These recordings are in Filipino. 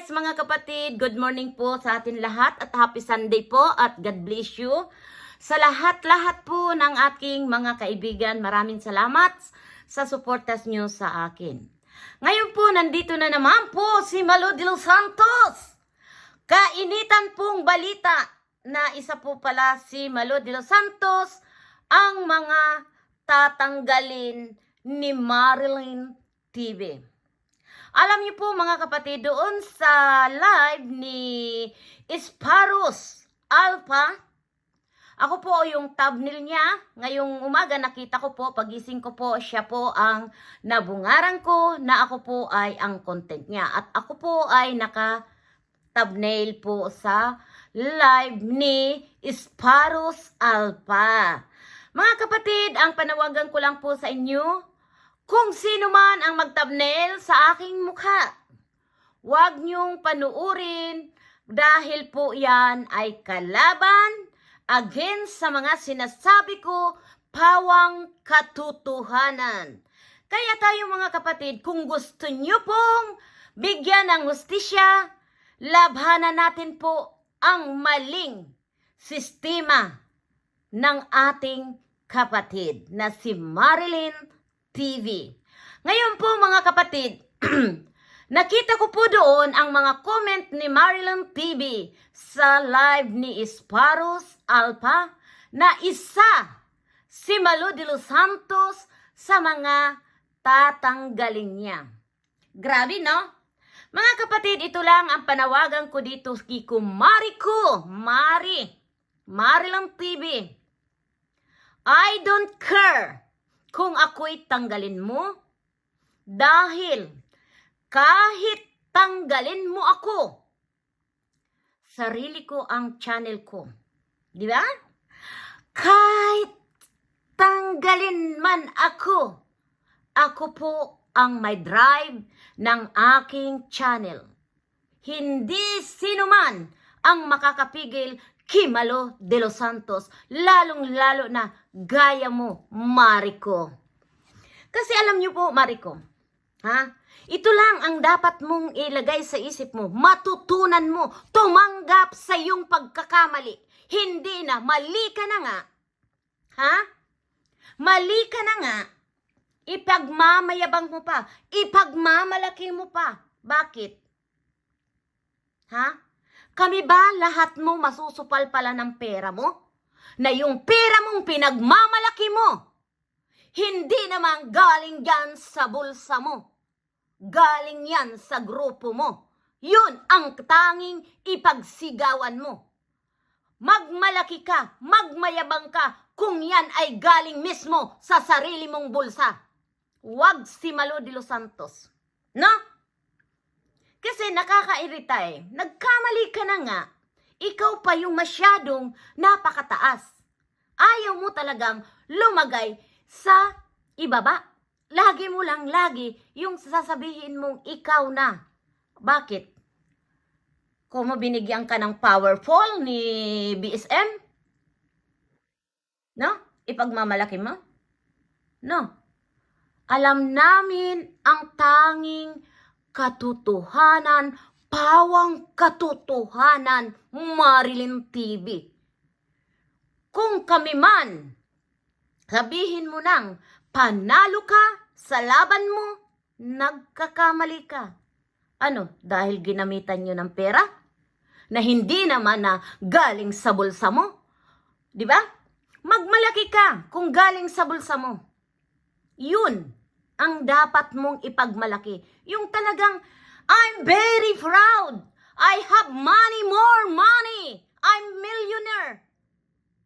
guys, mga kapatid. Good morning po sa atin lahat at happy Sunday po at God bless you. Sa lahat-lahat po ng aking mga kaibigan, maraming salamat sa suportas nyo sa akin. Ngayon po, nandito na naman po si Malo de los Santos. Kainitan pong balita na isa po pala si Malo de los Santos ang mga tatanggalin ni Marilyn TV. Alam niyo po mga kapatid, doon sa live ni Isparos Alpha, ako po yung thumbnail niya. Ngayong umaga nakita ko po, pagising ko po, siya po ang nabungaran ko na ako po ay ang content niya. At ako po ay naka thumbnail po sa live ni Isparos Alpha. Mga kapatid, ang panawagan ko lang po sa inyo, kung sino man ang mag-thumbnail sa aking mukha, huwag niyong panuurin dahil po yan ay kalaban against sa mga sinasabi ko pawang katotohanan. Kaya tayo mga kapatid, kung gusto niyo pong bigyan ng hustisya, labhanan natin po ang maling sistema ng ating kapatid na si Marilyn TV. Ngayon po mga kapatid, nakita ko po doon ang mga comment ni Marilyn TV sa live ni Isparos Alpha na isa si Malo de los Santos sa mga tatanggalin niya. Grabe, no? Mga kapatid, ito lang ang panawagan ko dito kay Kumari ko. Mari. Marilyn TV. I don't care kung ako'y tanggalin mo dahil kahit tanggalin mo ako, sarili ko ang channel ko. Di ba? Kahit tanggalin man ako, ako po ang may drive ng aking channel. Hindi sino man ang makakapigil Kimalo de los Santos, lalong-lalo na gaya mo, Mariko. Kasi alam niyo po, Mariko, ha? Ito lang ang dapat mong ilagay sa isip mo. Matutunan mo, tumanggap sa iyong pagkakamali. Hindi na, mali ka na nga. Ha? Mali ka na nga. Ipagmamayabang mo pa. Ipagmamalaki mo pa. Bakit? Ha? Kami ba lahat mo masusupal pala ng pera mo? Na yung pera mong pinagmamalaki mo, hindi naman galing yan sa bulsa mo. Galing yan sa grupo mo. Yun ang tanging ipagsigawan mo. Magmalaki ka, magmayabang ka, kung yan ay galing mismo sa sarili mong bulsa. Huwag si Malo de los Santos. No? Kasi nakakairita eh. Nagkamali ka na nga. Ikaw pa yung masyadong napakataas. Ayaw mo talagang lumagay sa ibaba. Lagi mo lang lagi yung sasabihin mong ikaw na. Bakit? Kung binigyan ka ng powerful ni BSM? No? Ipagmamalaki mo? No. Alam namin ang tanging katotohanan, pawang katotohanan, Marilyn TV. Kung kami man, sabihin mo nang panalo ka sa laban mo, nagkakamali ka. Ano, dahil ginamitan nyo ng pera? Na hindi naman na galing sa bulsa mo? Di ba? Magmalaki ka kung galing sa bulsa mo. Yun ang dapat mong ipagmalaki. Yung talagang, I'm very proud. I have money, more money. I'm millionaire.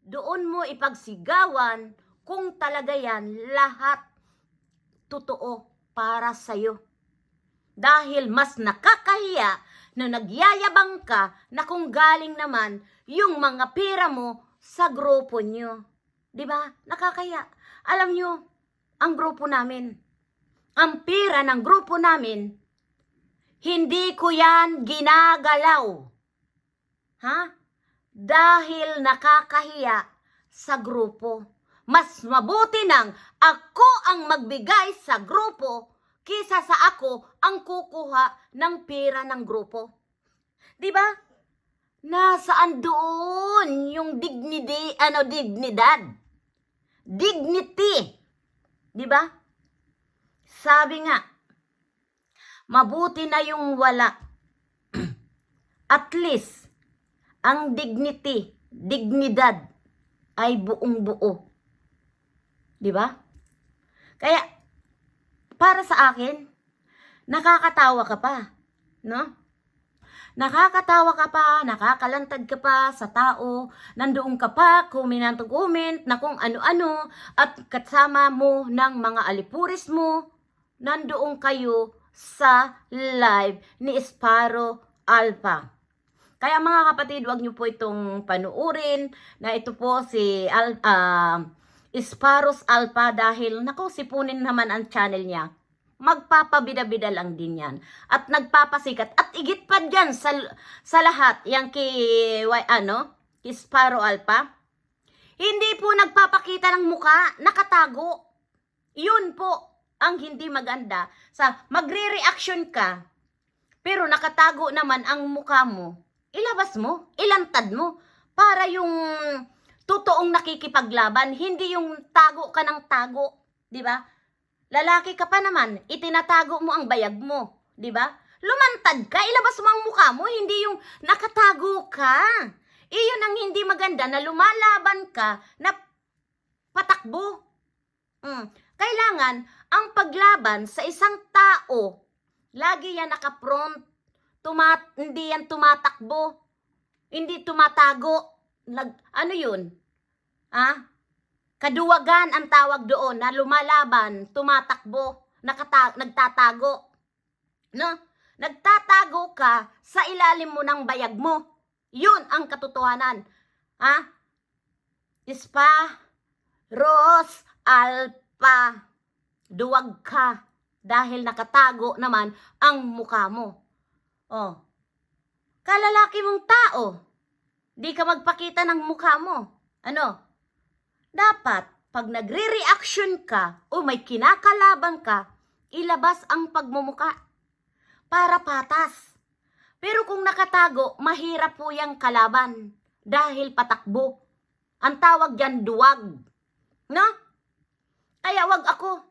Doon mo ipagsigawan kung talaga yan lahat totoo para sa'yo. Dahil mas nakakahiya na nagyayabang ka na kung galing naman yung mga pera mo sa grupo nyo. Ba? Nakakaya. Alam nyo, ang grupo namin, ang pera ng grupo namin, hindi ko yan ginagalaw. Ha? Dahil nakakahiya sa grupo. Mas mabuti nang ako ang magbigay sa grupo kisa sa ako ang kukuha ng pera ng grupo. Di ba? Nasaan doon yung dignity, ano, dignidad? Dignity. Di ba? Sabi nga, mabuti na yung wala. At least, ang dignity, dignidad, ay buong buo. Di ba? Kaya, para sa akin, nakakatawa ka pa. No? Nakakatawa ka pa, nakakalantad ka pa sa tao, nandoon ka pa, to comment na kung ano-ano, at kasama mo ng mga alipuris mo, nandoon kayo sa live ni Sparrow Alpha. Kaya mga kapatid, wag niyo po itong panuurin na ito po si Al, ah, Sparrows Alpha dahil nako sipunin naman ang channel niya. Magpapabida-bida lang din yan. At nagpapasikat. At igit pa dyan sa, sa lahat, yung kay, ano, kay Sparrow Alpha. Hindi po nagpapakita ng muka, nakatago. Yun po ang hindi maganda. Sa magre-reaction ka, pero nakatago naman ang muka mo, ilabas mo, ilantad mo, para yung totoong nakikipaglaban, hindi yung tago ka ng tago, di ba? Lalaki ka pa naman, itinatago mo ang bayag mo, di ba? Lumantad ka, ilabas mo ang mukha mo, hindi yung nakatago ka. Iyon ang hindi maganda na lumalaban ka na patakbo. Mm. Kailangan ang paglaban sa isang tao, lagi yan nakapront, tumat, hindi yan tumatakbo, hindi tumatago. Nag, ano yun? Ah? Kaduwagan ang tawag doon na lumalaban, tumatakbo, nakata- nagtatago. No? Nagtatago ka sa ilalim mo ng bayag mo. Yun ang katotohanan. Ha? Ispa, Ros, Alpa, duwag ka dahil nakatago naman ang mukha mo. Oh. Kalalaki mong tao, di ka magpakita ng mukha mo. Ano? Dapat, pag nagre-reaction ka o may kinakalaban ka, ilabas ang pagmumuka para patas. Pero kung nakatago, mahirap po yung kalaban dahil patakbo. Ang tawag dyan duwag. No? Kaya wag ako.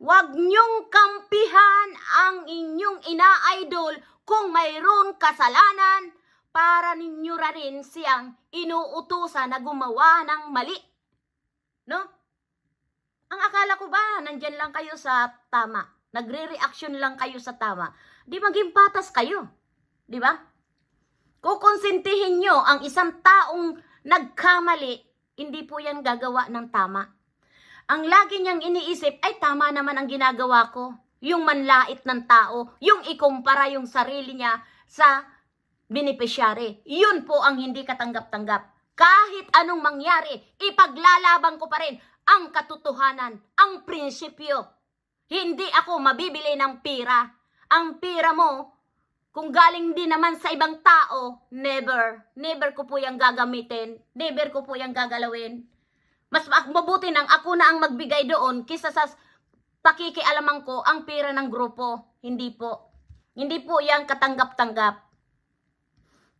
Wag niyong kampihan ang inyong ina-idol kung mayroon kasalanan para ninyo rin siyang inuutusan na gumawa ng mali. No? Ang akala ko ba, nandyan lang kayo sa tama. Nagre-reaction lang kayo sa tama. Di maging patas kayo. Di ba? Kukonsintihin nyo ang isang taong nagkamali, hindi po yan gagawa ng tama. Ang lagi niyang iniisip, ay tama naman ang ginagawa ko. Yung manlait ng tao, yung ikumpara yung sarili niya sa beneficiary. Yun po ang hindi katanggap-tanggap. Kahit anong mangyari, ipaglalaban ko pa rin ang katotohanan, ang prinsipyo. Hindi ako mabibili ng pira. Ang pira mo, kung galing din naman sa ibang tao, never, never ko po yung gagamitin. Never ko po yung gagalawin. Mas ma- mabuti nang ako na ang magbigay doon kisa sa pakikialaman ko ang pera ng grupo. Hindi po. Hindi po yan katanggap-tanggap.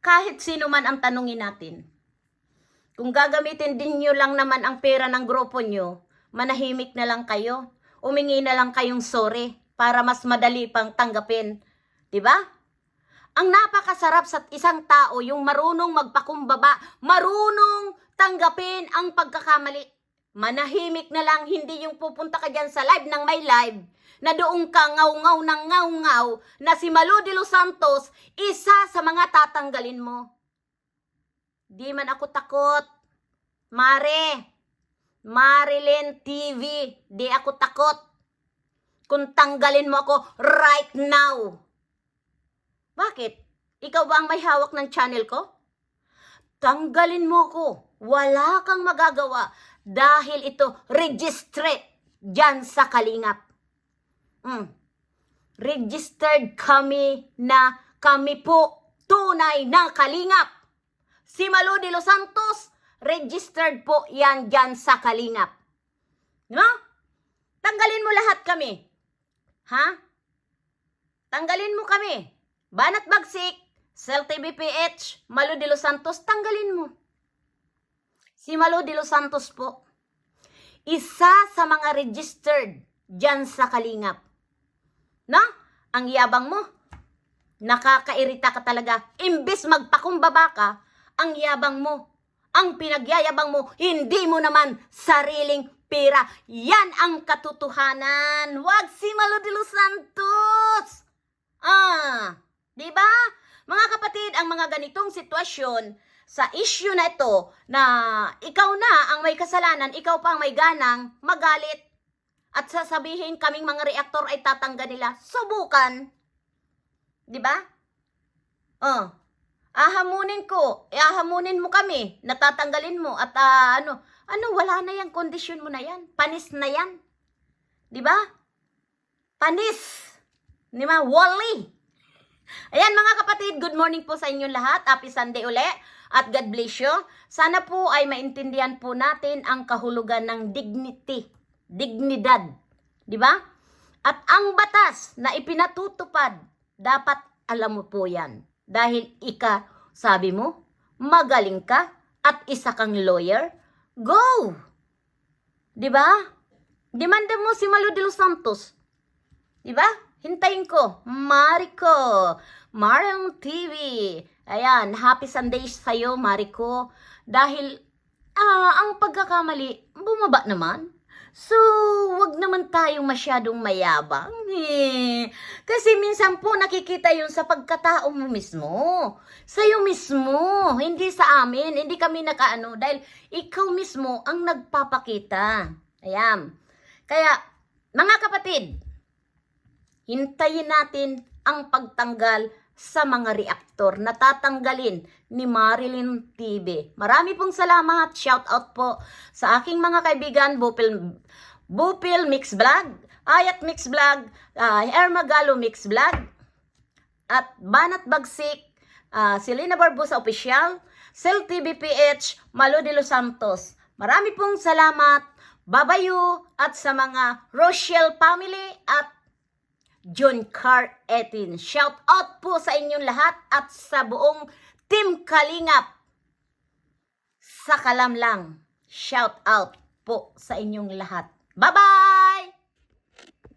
Kahit sino man ang tanungin natin. Kung gagamitin din nyo lang naman ang pera ng grupo nyo, manahimik na lang kayo. Umingi na lang kayong sorry para mas madali pang tanggapin. ba? Ang napakasarap sa isang tao yung marunong magpakumbaba, marunong tanggapin ang pagkakamali. Manahimik na lang, hindi yung pupunta ka dyan sa live ng may live, na doon ka ngaw-ngaw ng ngaw-ngaw na si Malo de los Santos, isa sa mga tatanggalin mo. Di man ako takot. Mare, Marilyn TV, di ako takot. Kung tanggalin mo ako right now. Bakit? Ikaw ba ang may hawak ng channel ko? Tanggalin mo ako. Wala kang magagawa dahil ito registered dyan sa Kalingap. Mm. Registered kami na kami po tunay na Kalingap. Si Malo de los Santos, registered po yan dyan sa Kalingap. No? Tanggalin mo lahat kami. Ha? Tanggalin mo kami. Banat Bagsik, Cell TVPH, Malo de los Santos, tanggalin mo. Si Malo de los Santos po, isa sa mga registered dyan sa Kalingap. Na? Ang yabang mo. Nakakairita ka talaga. Imbis magpakumbaba ka, ang yabang mo. Ang pinagyayabang mo, hindi mo naman sariling pera. Yan ang katotohanan. Wag si Malo de los Santos. Ah, di ba? Mga kapatid, ang mga ganitong sitwasyon sa issue na ito na ikaw na ang may kasalanan, ikaw pa ang may ganang magalit at sasabihin kaming mga reaktor ay tatangga nila. Subukan. Di ba? Oh. Ahamunin ko, ahamunin mo kami, natatanggalin mo at ah, ano, ano wala na yan, kondisyon mo na yan, panis na yan. Di ba? Panis. Di ba? Wally. Ayan mga kapatid, good morning po sa inyong lahat. Happy Sunday uli at God bless you. Sana po ay maintindihan po natin ang kahulugan ng dignity, dignidad. Di ba? At ang batas na ipinatutupad, dapat alam mo po yan. Dahil ika, sabi mo, magaling ka at isa kang lawyer, go! Di ba? Demanda mo si Malo de los Santos. Di ba? Hintayin ko. Mariko. Mariam TV. Ayan, happy Sunday sa'yo, Mariko. Dahil, ah, ang pagkakamali, bumaba naman. So, wag naman tayong masyadong mayabang. Eh. Kasi minsan po nakikita yun sa pagkatao mo mismo. Sa'yo mismo, hindi sa amin. Hindi kami nakaano dahil ikaw mismo ang nagpapakita. Ayan. Kaya, mga kapatid, hintayin natin ang pagtanggal sa mga reaktor na tatanggalin ni Marilyn TV. Marami pong salamat. Shout out po sa aking mga kaibigan, Bupil, Bupil Mix Vlog, Ayat Mix Vlog, uh, Hermagalo Mix Vlog, at Banat Bagsik, uh, Selena Barbosa Official, Cell TV PH, Malo de los Santos. Marami pong salamat, babayu, at sa mga Rochelle family at John Carr Etin. Shout out po sa inyong lahat at sa buong Team Kalingap. Sa kalamlang, shout out po sa inyong lahat. Bye-bye!